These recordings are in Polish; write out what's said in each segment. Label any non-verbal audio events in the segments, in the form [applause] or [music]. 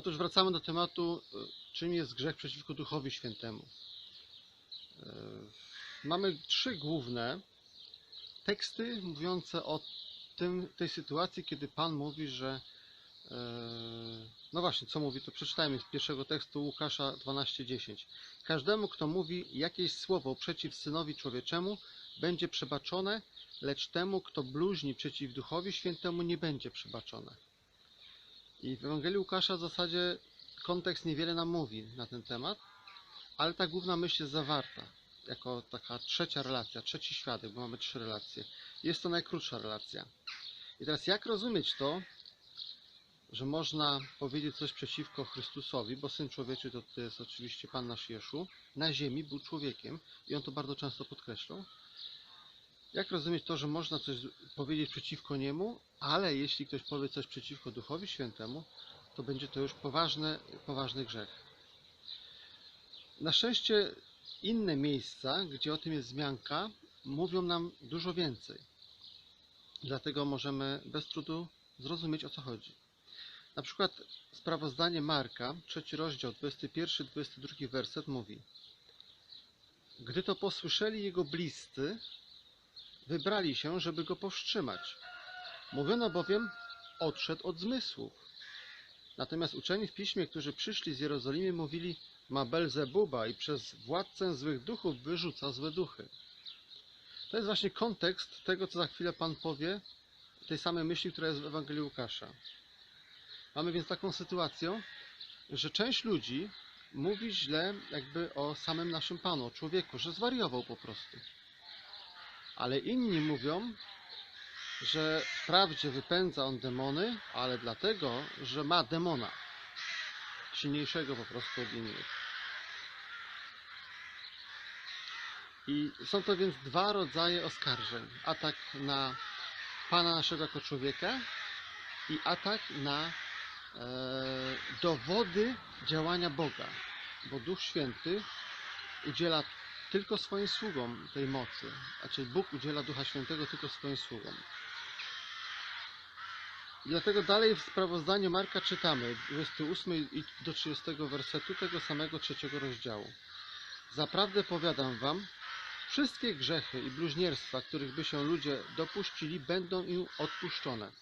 Otóż wracamy do tematu, y, czym jest grzech przeciwko Duchowi Świętemu. Y, Mamy trzy główne teksty mówiące o tym, tej sytuacji, kiedy Pan mówi, że y, no właśnie, co mówi, to przeczytajmy z pierwszego tekstu Łukasza 12:10. Każdemu, kto mówi jakieś słowo przeciw Synowi Człowieczemu, będzie przebaczone, lecz temu, kto bluźni przeciw Duchowi Świętemu, nie będzie przebaczone. I w Ewangelii Łukasza w zasadzie kontekst niewiele nam mówi na ten temat, ale ta główna myśl jest zawarta jako taka trzecia relacja, trzeci świadek, bo mamy trzy relacje. Jest to najkrótsza relacja. I teraz jak rozumieć to, że można powiedzieć coś przeciwko Chrystusowi, bo Syn Człowieczy to, jest oczywiście Pan nasz Jeszu, na ziemi był człowiekiem i on to bardzo często podkreślał. Jak rozumieć to, że można coś powiedzieć przeciwko Niemu, ale jeśli ktoś powie coś przeciwko Duchowi Świętemu, to będzie to już poważny, poważny grzech. Na szczęście inne miejsca, gdzie o tym jest wzmianka, mówią nam dużo więcej. Dlatego możemy bez trudu zrozumieć o co chodzi. Na przykład sprawozdanie Marka, trzeci rozdział, 21-22 werset mówi Gdy to posłyszeli jego bliscy, wybrali się, żeby go powstrzymać. Mówiono bowiem, odszedł od zmysłów. Natomiast uczeni w piśmie, którzy przyszli z Jerozolimy, mówili, ma Belzebuba i przez władcę złych duchów wyrzuca złe duchy. To jest właśnie kontekst tego, co za chwilę Pan powie, tej samej myśli, która jest w Ewangelii Łukasza. Mamy więc taką sytuację, że część ludzi mówi źle jakby o samym naszym Panu, o człowieku, że zwariował po prostu. Ale inni mówią, że wprawdzie wypędza on demony, ale dlatego, że ma demona. Silniejszego po prostu od innych. I są to więc dwa rodzaje oskarżeń. Atak na Pana naszego jako człowieka i atak na e, dowody działania Boga. Bo Duch Święty udziela tylko swoim sługom tej mocy. Znaczy Bóg udziela Ducha Świętego tylko swoim sługom. I dlatego dalej w sprawozdaniu Marka czytamy 28 i do 30 wersetu tego samego trzeciego rozdziału. Zaprawdę powiadam wam, wszystkie grzechy i bluźnierstwa, których by się ludzie dopuścili, będą im odpuszczone.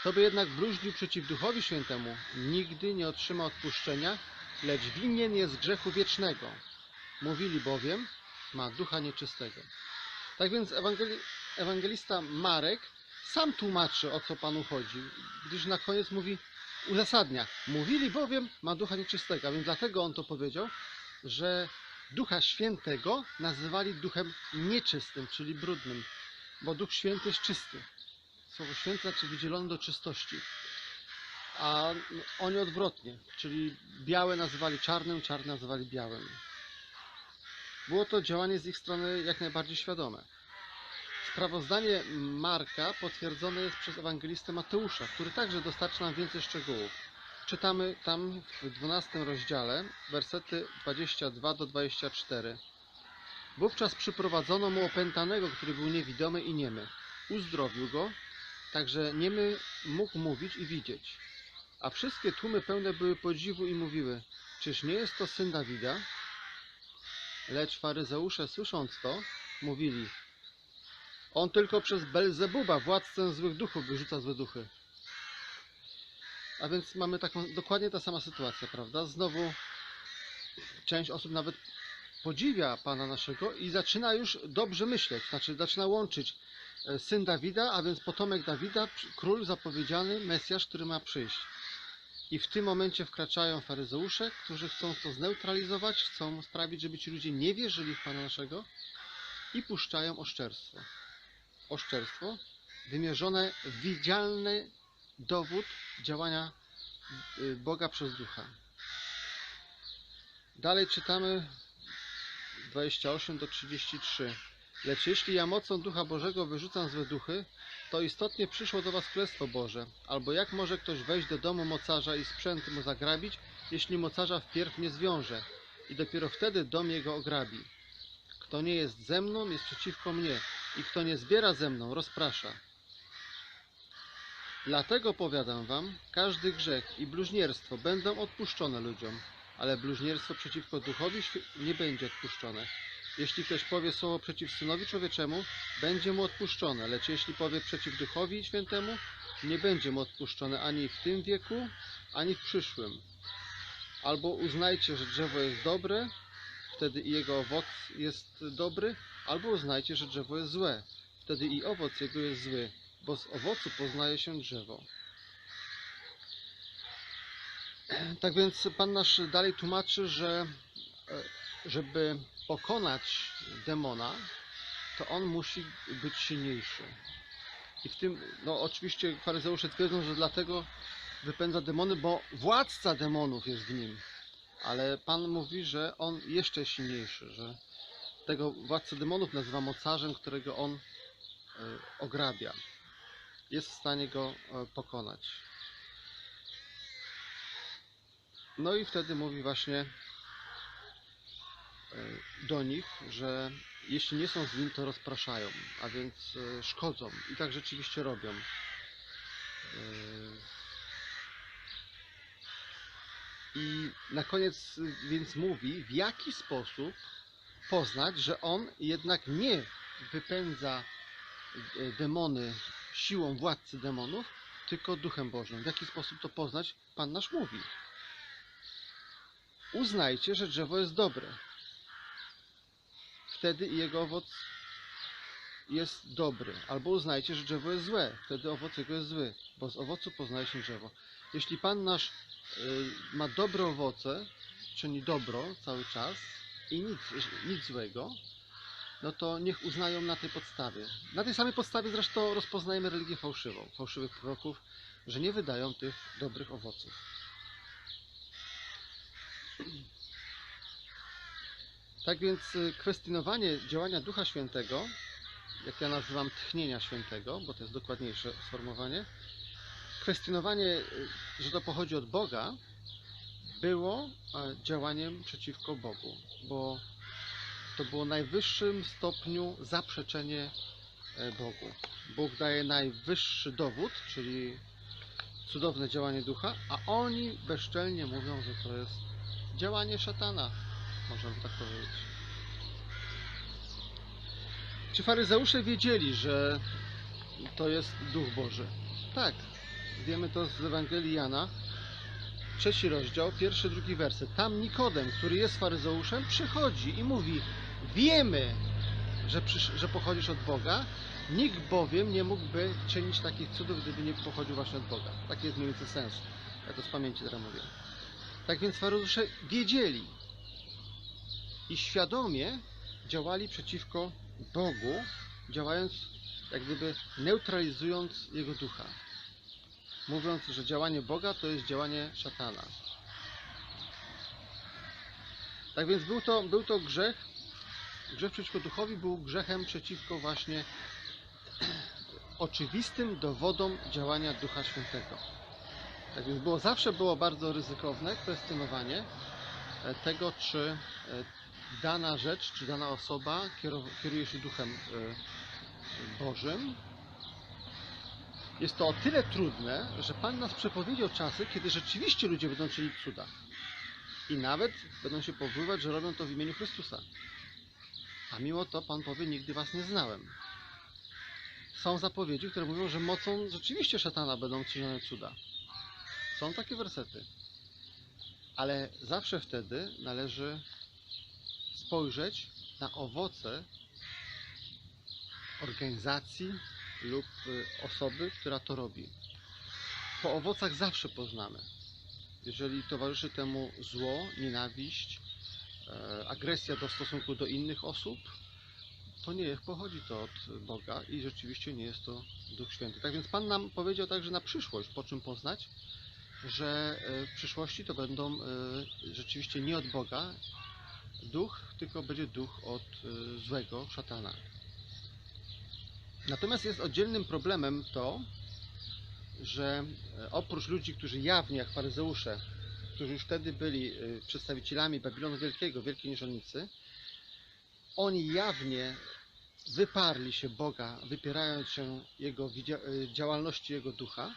Kto by jednak bluźnił przeciw Duchowi Świętemu, nigdy nie otrzyma odpuszczenia, lecz winien jest grzechu wiecznego. Mówili bowiem, ma ducha nieczystego. Tak więc ewangeli ewangelista Marek sam tłumaczy, o co Panu chodzi, gdyż na koniec mówi, uzasadnia. Mówili bowiem, ma ducha nieczystego, więc dlatego on to powiedział, że Ducha Świętego nazywali duchem nieczystym, czyli brudnym, bo Duch Święty jest czysty. Słowo święte znaczy wydzielony do czystości. A oni odwrotnie, czyli białe nazywali czarnym, czarne nazywali białym. Było to działanie z ich strony jak najbardziej świadome. Sprawozdanie Marka potwierdzone jest przez ewangelistę Mateusza, który także dostarcza nam więcej szczegółów. Czytamy tam w 12 rozdziale, wersety 22 do 24. Wówczas przyprowadzono mu opętanego, który był niewidomy i niemy. Uzdrowił go, także niemy mógł mówić i widzieć. A wszystkie tłumy pełne były podziwu i mówiły, czyż nie jest to syn Dawida? Lecz faryzeusze słysząc to, mówili, on tylko przez Belzebuba, władcę złych duchów, wyrzuca złe duchy. A więc mamy taką dokładnie ta sama sytuacja, prawda? Znowu część osób nawet podziwia Pana naszego i zaczyna już dobrze myśleć, znaczy zaczyna łączyć e, syn Dawida, a więc potomek Dawida, król zapowiedziany, Mesjasz, który ma przyjść. I w tym momencie wkraczają faryzeusze, którzy chcą to zneutralizować, chcą sprawić, żeby ci ludzie nie wierzyli w Pana naszego i puszczają oszczerstwo. Oszczerstwo wymierzone w widzialny dowód działania y, Boga przez ducha. Dalej czytamy 28 do 33. Lecz jeśli ja mocą Ducha Bożego wyrzucam złe duchy, to istotnie przyszło do was Królestwo Boże. Albo jak może ktoś wejść do domu mocarza i sprzęt mu zagrabić, jeśli mocarza wpierw nie zwiąże i dopiero wtedy dom jego ograbi. Kto nie jest ze mną, jest przeciwko mnie i kto nie zbiera ze mną, rozprasza. Dlatego powiadam wam, każdy grzech i bluźnierstwo będą odpuszczone ludziom, ale bluźnierstwo przeciwko duchowi nie będzie odpuszczone. Jeśli ktoś powie słowo przeciw synowi człowieczemu, będzie mu odpuszczone, lecz jeśli powie przeciw duchowi świętemu, nie będzie mu odpuszczone ani w tym wieku, ani w przyszłym. Albo uznajcie, że drzewo jest dobre, wtedy i jego owoc jest dobry, albo uznajcie, że drzewo jest złe, wtedy i owoc jego jest zły, bo z owocu poznaje się drzewo. Tak więc Pan nasz dalej tłumaczy, że e, żeby pokonać demona, to on musi być silniejszy. I w tym, no oczywiście faryzeusze twierdzą, że dlatego wypędza demony, bo władca demonów jest w nim. Ale Pan mówi, że on jeszcze silniejszy, że tego władcę demonów nazywa mocarzem, którego on e, ograbia. Jest w stanie go e, pokonać. No i wtedy mówi właśnie do nich, że jeśli nie są z nim, to rozpraszają, a więc e, szkodzą. I tak rzeczywiście robią. E, I na koniec więc mówi, w jaki sposób poznać, że on jednak nie wypędza e, demony siłą władcy demonów, tylko duchem Bożym. W jaki sposób to poznać? Pan nasz mówi. Uznajcie, że drzewo jest dobre. Wtedy jego owoc jest dobry. Albo uznajcie, że drzewo jest złe. Wtedy owoc jego jest zły, bo z owocu poznaje się drzewo. Jeśli Pan nasz y, ma dobre owoce, czyni dobro cały czas i nic, nic złego, no to niech uznają na tej podstawie. Na tej samej podstawie zresztą rozpoznajemy religię fałszywą, fałszywych proroków, że nie wydają tych dobrych owoców. Tak więc y, kwestionowanie działania Ducha Świętego, jak ja nazywam tchnienia świętego, bo to jest dokładniejsze sformułowanie, kwestionowanie, y, że to pochodzi od Boga, było działaniem przeciwko Bogu, bo to było w najwyższym stopniu zaprzeczenie e, Bogu. Bóg daje najwyższy dowód, czyli cudowne działanie ducha, a oni bezczelnie mówią, że to jest działanie szatana, można by tak powiedzieć. Czy faryzeusze wiedzieli, że to jest duch Boży? Tak, wiemy to z Ewangelii Jana, trzeci rozdział, pierwszy, drugi werset. Tam Nikodem, który jest faryzeuszem, przychodzi i mówi: Wiemy, że, że pochodzisz od Boga, nikt bowiem nie mógłby czynić takich cudów, gdyby nie pochodził właśnie od Boga. Taki jest mniej więcej sens. Ja to z pamięci teraz mówię. Tak więc faryzeusze wiedzieli i świadomie działali przeciwko Bogu, działając jak gdyby neutralizując Jego ducha mówiąc, że działanie Boga to jest działanie szatana. Tak więc był to, był to grzech, grzech przeciwko duchowi był grzechem przeciwko właśnie [clears throat] oczywistym dowodom działania Ducha Świętego. Tak więc było, zawsze było bardzo ryzykowne kwestionowanie e, tego, czy e, dana rzecz, czy dana osoba kieruje się Duchem e, Bożym, jest to o tyle trudne, że Pan nas przepowiedział czasy, kiedy rzeczywiście ludzie będą czynić cuda. I nawet będą się powoływać, że robią to w imieniu Chrystusa. A mimo to Pan powie, nigdy was nie znałem. Są zapowiedzi, które mówią, że mocą rzeczywiście szatana będą czynione cuda. Są takie wersety. Ale zawsze wtedy należy spojrzeć na owoce organizacji lub y, osoby, która to robi. Po owocach zawsze poznamy. Jeżeli towarzyszy temu zło, nienawiść, e, agresja do stosunku do innych osób, to nie pochodzi to od Boga i rzeczywiście nie jest to Duch Święty. Tak więc Pan nam powiedział także na przyszłość, po czym poznać, że e, w przyszłości to będą e, rzeczywiście nie od Boga duch, tylko będzie duch od e, złego szatana. Natomiast jest oddzielnym problemem to, że e, oprócz ludzi, którzy jawnie, jak faryzeusze, którzy już wtedy byli e, przedstawicielami Babilonu Wielkiego, Wielkiej Nierządnicy, oni jawnie wyparli się Boga, wypierając się jego działalności Jego ducha,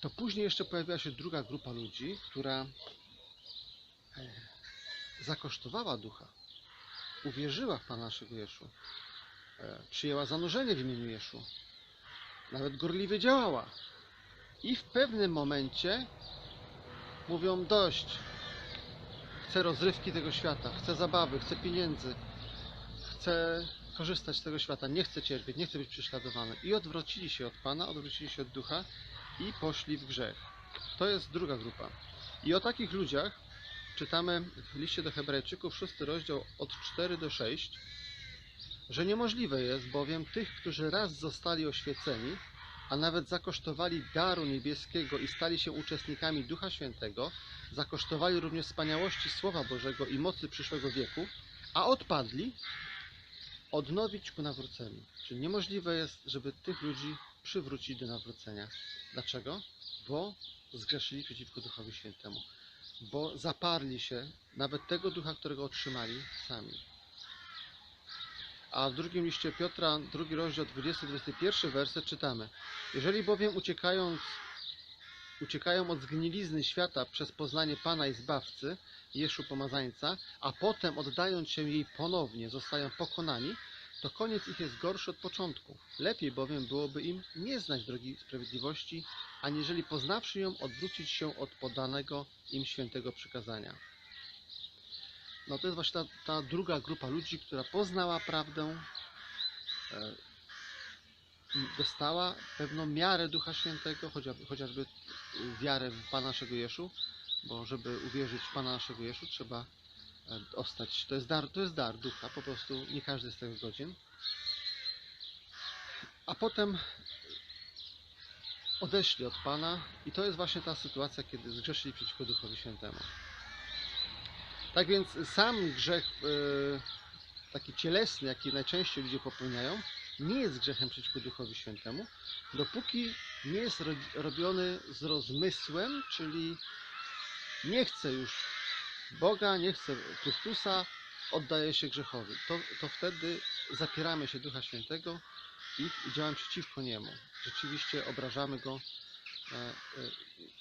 to później jeszcze pojawiła się druga grupa ludzi, która zakosztowała ducha, uwierzyła w Pana naszego Jeszu, e, przyjęła zanurzenie w imieniu Jeszu, nawet gorliwie działała. I w pewnym momencie mówią dość. Chcę rozrywki tego świata, chcę zabawy, chcę pieniędzy, chcę korzystać z tego świata, nie chcę cierpieć, nie chcę być prześladowany. I odwrócili się od Pana, odwrócili się od ducha i poszli w grzech. To jest druga grupa. I o takich ludziach czytamy w liście do Hebrajczyków, szósty rozdział od 4 do 6, że niemożliwe jest bowiem tych, którzy raz zostali oświeceni, a nawet zakosztowali daru niebieskiego i stali się uczestnikami Ducha Świętego, zakosztowali również wspaniałości Słowa Bożego i mocy przyszłego wieku, a odpadli, odnowić ku nawróceniu. Czyli niemożliwe jest, żeby tych ludzi przywrócić do nawrócenia. Dlaczego? Bo zgrzeszyli przeciwko Duchowi Świętemu. Bo zaparli się nawet tego ducha, którego otrzymali sami. A w drugim liście Piotra, drugi rozdział, 20-21 werset czytamy. Jeżeli bowiem uciekając, uciekają od zgnilizny świata przez poznanie Pana i Zbawcy, Jeszu Pomazańca, a potem oddając się jej ponownie zostają pokonani, to koniec ich jest gorszy od początku. Lepiej bowiem byłoby im nie znać drogi sprawiedliwości, aniżeli poznawszy ją, odwrócić się od podanego im świętego przykazania. No to jest właśnie ta, ta druga grupa ludzi, która poznała prawdę, e, dostała pewną miarę Ducha Świętego, chociażby, wiarę w Pana naszego Jeszu, bo żeby uwierzyć w Pana naszego Jeszu trzeba ostać, to jest dar, to jest dar Ducha, po prostu nie każdy jest tego godzien. A potem odeszli od Pana i to jest właśnie ta sytuacja, kiedy zgrzeszyli przeciwko Duchowi Świętemu. Tak więc sam grzech e, taki cielesny, jaki najczęściej ludzie popełniają, nie jest grzechem przeciwko Duchowi Świętemu, dopóki nie jest ro- robiony z rozmysłem, czyli nie chce już Boga, nie chce Chrystusa, oddaje się grzechowi. To, to wtedy zapieramy się Ducha Świętego i działamy przeciwko Niemu. Rzeczywiście obrażamy Go, e, e,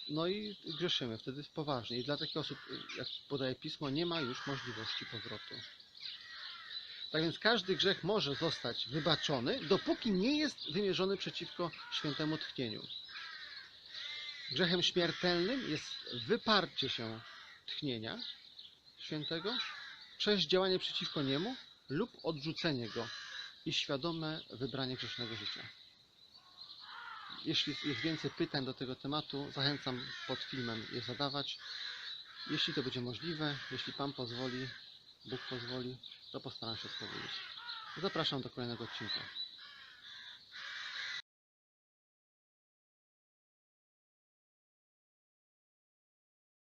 no i grzeszymy wtedy poważnie. I dla takich osób, jak podaje Pismo, nie ma już możliwości powrotu. Tak więc każdy grzech może zostać wybaczony, dopóki nie jest wymierzony przeciwko świętemu tchnieniu. Grzechem śmiertelnym jest wyparcie się tchnienia świętego przez działanie przeciwko niemu lub odrzucenie go i świadome wybranie grzesznego życia. Jeśli jest więcej pytań do tego tematu, zachęcam pod filmem je zadawać. Jeśli to będzie możliwe, jeśli Pan pozwoli, Bóg pozwoli, to postaram się odpowiedzieć. Zapraszam do kolejnego odcinka.